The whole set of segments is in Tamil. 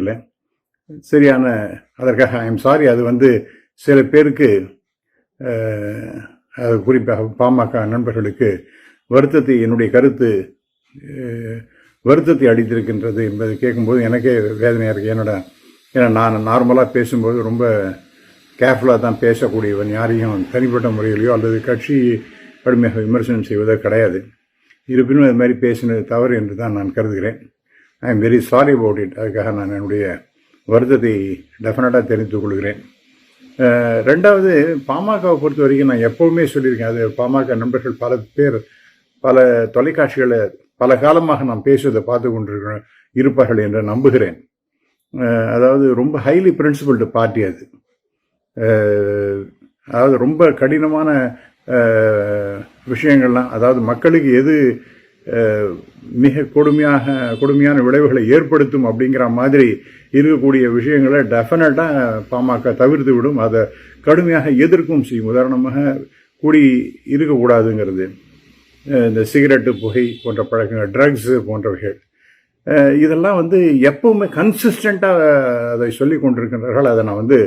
இல்லை சரியான அதற்காக ஐ எம் சாரி அது வந்து சில பேருக்கு அது குறிப்பாக பாமக நண்பர்களுக்கு வருத்தத்தை என்னுடைய கருத்து வருத்தத்தை அடித்திருக்கின்றது என்பதை கேட்கும்போது எனக்கே வேதனையாக இருக்குது என்னோட ஏன்னா நான் நார்மலாக பேசும்போது ரொம்ப கேர்ஃபுல்லாக தான் பேசக்கூடியவன். யாரையும் தனிப்பட்ட முறையிலையோ அல்லது கட்சி கடுமையாக விமர்சனம் செய்வதோ கிடையாது. இருப்பினும் அது மாதிரி பேசினது தவறு என்று தான் நான் கருதுகிறேன். I am very sorry about it அதுக்காக நான் என்னுடைய வருத்தத்தை டெஃபினட்டாக தெரிந்து கொள்கிறேன். ரெண்டாவது பாமகவை பொறுத்த வரைக்கும் நான் எப்போவுமே சொல்லியிருக்கேன். அது பாமக நண்பர்கள் பல பேர் பல தொலைக்காட்சிகளை பல காலமாக நான் பேசுவதை பார்த்து கொண்டிருக்கிற இருப்பார்கள் என்று நம்புகிறேன். அதாவது ரொம்ப ஹைலி பிரின்சிபல்டு பார்ட்டி அது. அதாவது ரொம்ப கடினமான விஷயங்கள்லாம் அதாவது மக்களுக்கு எது மிக கொடுமையாக கொடுமையான விளைவுகளை ஏற்படுத்தும் அப்படிங்கிற மாதிரி இருக்கக்கூடிய விஷயங்களை டெஃபினட்டாக பாமக தவிர்த்து விடும். அதை கடுமையாக எதிர்க்கும் செய்யும். உதாரணமாக கூடி இருக்கக்கூடாதுங்கிறது. இந்த சிகரெட்டு புகை போன்ற பழக்கங்கள் ட்ரக்ஸு போன்றவைகள். இதெல்லாம் வந்து எப்பவுமே கன்சிஸ்டண்ட்டாக அதை சொல்லி கொண்டிருக்கின்றார்கள். அதை நான் வந்து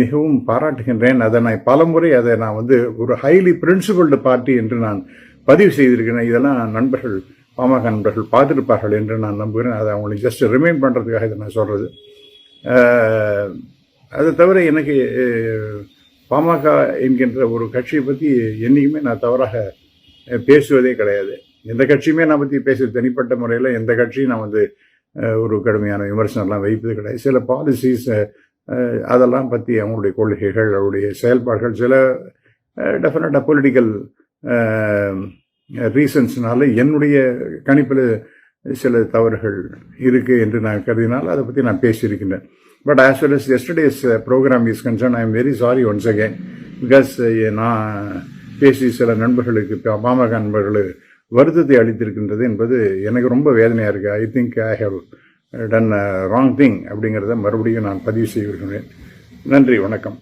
மிகவும் பாராட்டுகின்றேன். அதை நான் பலமுறை அதை நான் வந்து ஒரு ஹைலி பிரின்சிபல்டு பார்ட்டி என்று நான் பதிவு செய்திருக்கிறேன். இதெல்லாம் நண்பர்கள் பாமக நண்பர்கள் பார்த்துருப்பார்கள் என்று நான் நம்புகிறேன். அதை அவங்களுக்கு ஜஸ்ட் ரிமைண்ட் பண்ணுறதுக்காக இதை நான் சொல்கிறது அதை தவிர எனக்கு பாமக என்கின்ற ஒரு கட்சியை பற்றி என்றைக்குமே நான் தவறாக பேசுவதே கிடையாது. எந்த கட்சியுமே நான் பற்றி பேசுவது தனிப்பட்ட முறையில் எந்த கட்சியும் நான் வந்து ஒரு கடுமையான விமர்சனம்லாம் வைப்பது கிடையாது. சில பாலிசிஸ் அதெல்லாம் பற்றி அவங்களுடைய கொள்கைகள் அவருடைய செயல்பாடுகள் சில டெஃபினட்டாக பொலிட்டிக்கல் ரீசன்ஸ்னால என்னுடைய கணிப்பில் சில தவறுகள் இருக்குது என்று நான் கருதினால் அதை பற்றி நான் பேசியிருக்கின்றேன். But as well as yesterday's program is concern I am very sorry once again because நான் பேசி சில நண்பர்களுக்கு பாமக நண்பர்களுக்கு வருத்தத்தை அளித்திருக்கின்றது என்பது எனக்கு ரொம்ப வேதனையாக இருக்குது I think I have done wrong thing அப்படிங்கிறத மறுபடியும் நான் பதிவு செய்திருக்கிறேன் நன்றி வணக்கம்.